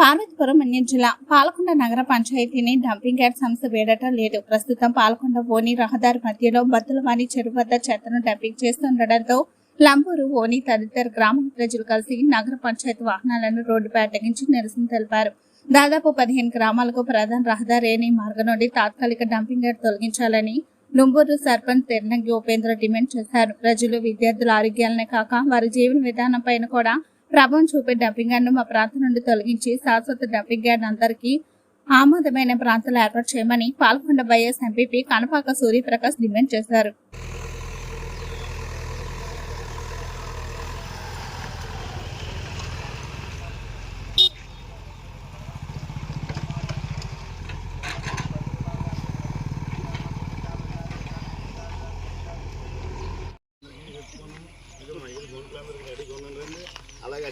పార్వతీపురం అన్య జిల్లా పాలకొండ నగర పంచాయతీని డంపింగ్ యార్డ్ సంస్థ వేడటం లేదు. ప్రస్తుతం పాలకొండ ఓని రహదారి మధ్యలో బత్తులవాణి చెరువు వద్ద చెత్తను డంపింగ్ చేస్తుండటంతో లంబూరు ఓని తదితర గ్రామాల ప్రజలు కలిసి నగర పంచాయతీ వాహనాలను రోడ్డుపై అడ్డగించి నిరసన తెలిపారు. దాదాపు పదిహేను గ్రామాలకు ప్రధాన రహదారి అనే మార్గం నుండి తాత్కాలిక డంపింగ్ యార్డ్ తొలగించాలని లుంబూరు సర్పంచ్ తెర్నంగి ఉపేంద్ర డిమాండ్ చేశారు. ప్రజలు విద్యార్థుల ఆరోగ్యాలనే కాక వారి జీవన విధానం పైన కూడా ప్రభావం చూపే డంపింగ్ యార్డ్ను మా ప్రాంతం నుండి తొలగించి శాశ్వత డంపింగ్ యార్డ్ అందరికీ ఆమోదమైన ప్రాంతాలు ఏర్పాటు చేయమని Palakonda YS MPP Kanapaka Suryaprakash demand చేశారు.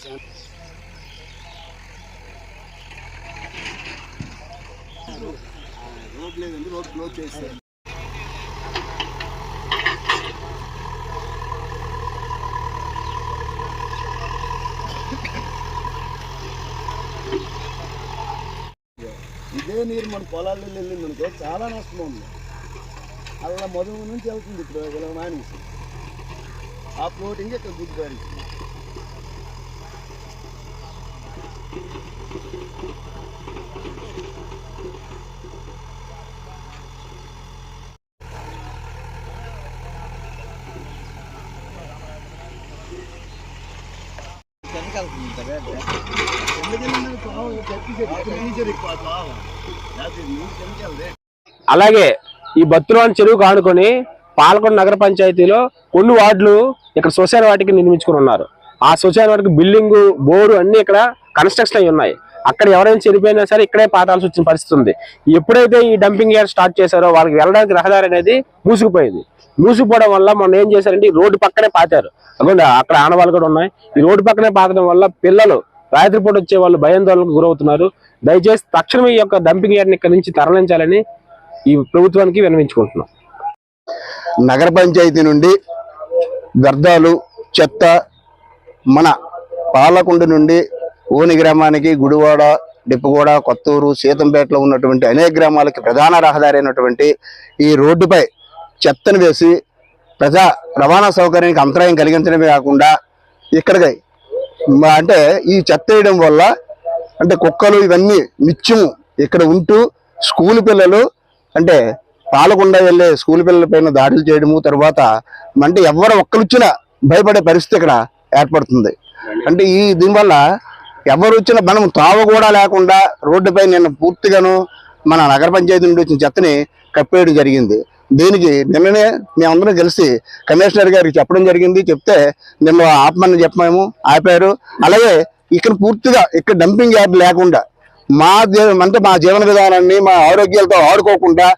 చేశాను రోడ్ లేదండి రోడ్ క్లోజ్ చేశారు ఇదే నీరు మన పొలాల్లో వెళ్ళింది అనుకో చాలా నష్టం ఉంది. అలా మధువు నుంచి వెళ్తుంది ఇప్పుడు ఇలా మానేసి ఆ ఫ్లోటింగ్ ఇక్కడ గుడ్ అలాగే ఈ బత్తులోని చెరువు కానుకొని పాలకొండ నగర పంచాయతీలో కొన్ని వార్డులు ఇక్కడ శ్మశాన వాటికి నిర్మించుకుని ఉన్నారు. ఆ శ్మశాన వాటికి బిల్డింగ్ బోరు అన్ని ఇక్కడ కన్స్ట్రక్షన్ అయి ఉన్నాయి. అక్కడ ఎవరైనా చనిపోయినా సరే ఇక్కడే పాతాల్సి వచ్చిన పరిస్థితి ఉంది. ఎప్పుడైతే ఈ డంపింగ్ యార్డ్ స్టార్ట్ చేశారో వాళ్ళకి వెళ్ళడానికి రహదారి అనేది మూసుకుపోయింది. మూసుకుపోవడం వల్ల మొన్న ఏం చేశారంటే ఈ రోడ్డు పక్కనే పాతారు. అనుకోండి అక్కడ ఆనవాళ్ళు కూడా ఉన్నాయి. ఈ రోడ్డు పక్కనే పాతడం వల్ల పిల్లలు రాత్రిపూట వచ్చే వాళ్ళు భయాందోళనకు గురవుతున్నారు. దయచేసి తక్షణమే ఈ యొక్క డంపింగ్ యార్డ్ని ఇక్కడ నుంచి తరలించాలని ఈ ప్రభుత్వానికి విన్నవించుకుంటున్నాం. నగర పంచాయతీ నుండి వ్యర్థాలు చెత్త మన పాలకొండ నుండి ఊని గ్రామానికి గుడివాడ డిప్పగూడ కొత్తూరు సీతంపేటలో ఉన్నటువంటి అనేక గ్రామాలకి ప్రధాన రహదారి అయినటువంటి ఈ రోడ్డుపై చెత్తను వేసి ప్రజా రవాణా సౌకర్యానికి అంతరాయం కలిగించడమే కాకుండా ఇక్కడికి అంటే ఈ చెత్త వేయడం వల్ల అంటే కుక్కలు ఇవన్నీ నిత్యము ఇక్కడ ఉంటూ స్కూల్ పిల్లలు అంటే పాలకుండా వెళ్ళే స్కూల్ పిల్లల పైన దాడులు చేయడము తర్వాత అంటే ఎవరు ఒక్కరిచ్చినా భయపడే పరిస్థితి ఇక్కడ ఏర్పడుతుంది. అంటే ఈ దీనివల్ల ఎవరు వచ్చిన మనం తావ కూడా లేకుండా రోడ్డుపై నిన్న పూర్తిగాను మన నగర పంచాయతీ నుండి వచ్చిన చెత్తని కప్పేయడం జరిగింది. దీనికి నిన్ననే మేమందరం కలిసి కమిషనర్ గారికి చెప్పడం జరిగింది. చెప్తే నిన్న ఆపమని చెప్పాము ఆపారు. అలాగే ఇక్కడ పూర్తిగా ఇక్కడ డంపింగ్ యార్డ్ లేకుండా మా అంటే మా జీవన విధానాన్ని మా ఆరోగ్యాలతో ఆడుకోకుండా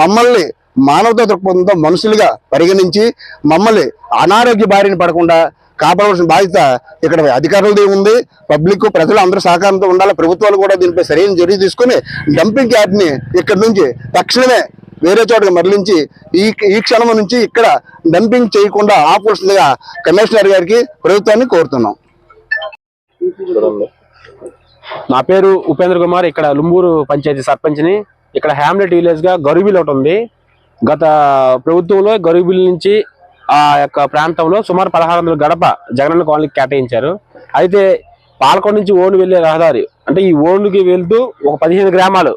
మమ్మల్ని మానవతా దృక్పథంతో మనుషులుగా పరిగణించి మమ్మల్ని అనారోగ్య బారిన పడకుండా కాపాడవలసిన బాధ్యత ఇక్కడ అధికారులది ఉంది పబ్లిక్ ప్రజలు అందరూ సహకారంతో ఉండాలి. ప్రభుత్వాలు కూడా దీనిపై సరైన చర్య తీసుకుని డంపింగ్ యార్డ్ని ఇక్కడ నుంచి తక్షణమే వేరే చోటకి మరలించి ఈ ఈ క్షణం నుంచి ఇక్కడ డంపింగ్ చేయకుండా ఆపవలసిందిగా కమిషనర్ గారికి ప్రభుత్వాన్ని కోరుతున్నాం. నా పేరు ఉపేంద్ర కుమార్. ఇక్కడ లుంబూరు పంచాయతీ సర్పంచ్ని. ఇక్కడ హ్యామ్లెట్ విలేజ్గా గరుబిల్ ఒకటి ఉంది. గత ప్రభుత్వంలో గరుబిల్ నుంచి ఆ యొక్క ప్రాంతంలో సుమారు పదహారు వందల గడప జగనన్న కాలనీకి కేటాయించారు. అయితే పాలకొండ నుంచి ఓను వెళ్ళే రహదారి అంటే ఈ ఓనుకి వెళ్తూ ఒక పదిహేను గ్రామాలు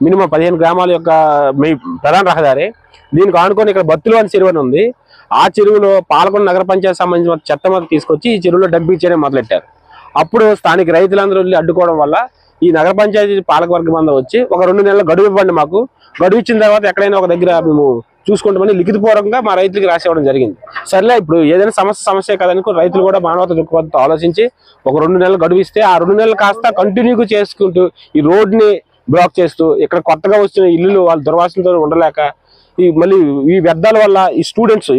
మినిమం పదిహేను గ్రామాల యొక్క మీ ప్రధాన రహదారి. దీనికి ఆనుకొని ఇక్కడ బత్తులు అని చెరువు అని ఉంది. ఆ చెరువులో పాలకొండ నగర పంచాయతీ సంబంధించిన చెత్త మొత్తం తీసుకొచ్చి ఈ చెరువులో డంపింగ్ చేయడం మొదలెట్టారు. అప్పుడు స్థానిక రైతులందరూ వెళ్ళి అడ్డుకోవడం వల్ల ఈ నగర పంచాయతీ పాలకవర్గం అందరూ వచ్చి ఒక రెండు నెలల గడువు ఇవ్వండి మాకు. గడువు ఇచ్చిన తర్వాత ఎక్కడైనా ఒక దగ్గర మేము చూసుకుంటామని లిఖితపూర్వకంగా మా రైతులకు రాసేవడం జరిగింది. సర్లే ఇప్పుడు ఏదైనా సమస్య సమస్య కదనుకో రైతులు కూడా మానవత దృక్పథంతో ఆలోచించి ఒక రెండు నెలలు గడువిస్తే ఆ రెండు నెలలు కాస్త కంటిన్యూగా చేసుకుంటూ ఈ రోడ్ని బ్లాక్ చేస్తూ ఇక్కడ కొత్తగా వచ్చిన ఇల్లులు వాళ్ళ దుర్వాసనతో ఉండలేక ఈ మళ్ళీ ఈ వ్యర్థాల వల్ల ఈ స్టూడెంట్స్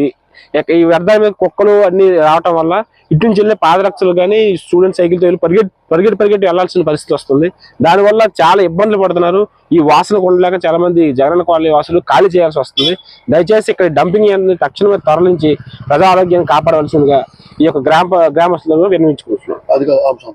ఈ వ్యర్థాల మీద కుక్కలు అన్ని రావటం వల్ల ఇటు నుంచి వెళ్ళే పాదరక్షలు కానీ స్టూడెంట్ సైకిల్తో వెళ్ళి పరిగెట్టి పరిగెట్టి పరిగెట్టి వెళ్ళాల్సిన పరిస్థితి వస్తుంది. దానివల్ల చాలా ఇబ్బందులు పడుతున్నారు. ఈ వాసన ఉండలేక చాలా మంది జగన్ కాలనీ వాసులు ఖాళీ చేయాల్సి వస్తుంది. దయచేసి ఇక్కడ డంపింగ్ అనేది తక్షణమే తరలించి ప్రజా ఆరోగ్యాన్ని కాపాడవలసిందిగా ఈ యొక్క గ్రామ గ్రామస్తులను విన్నవించుకుంటున్నాం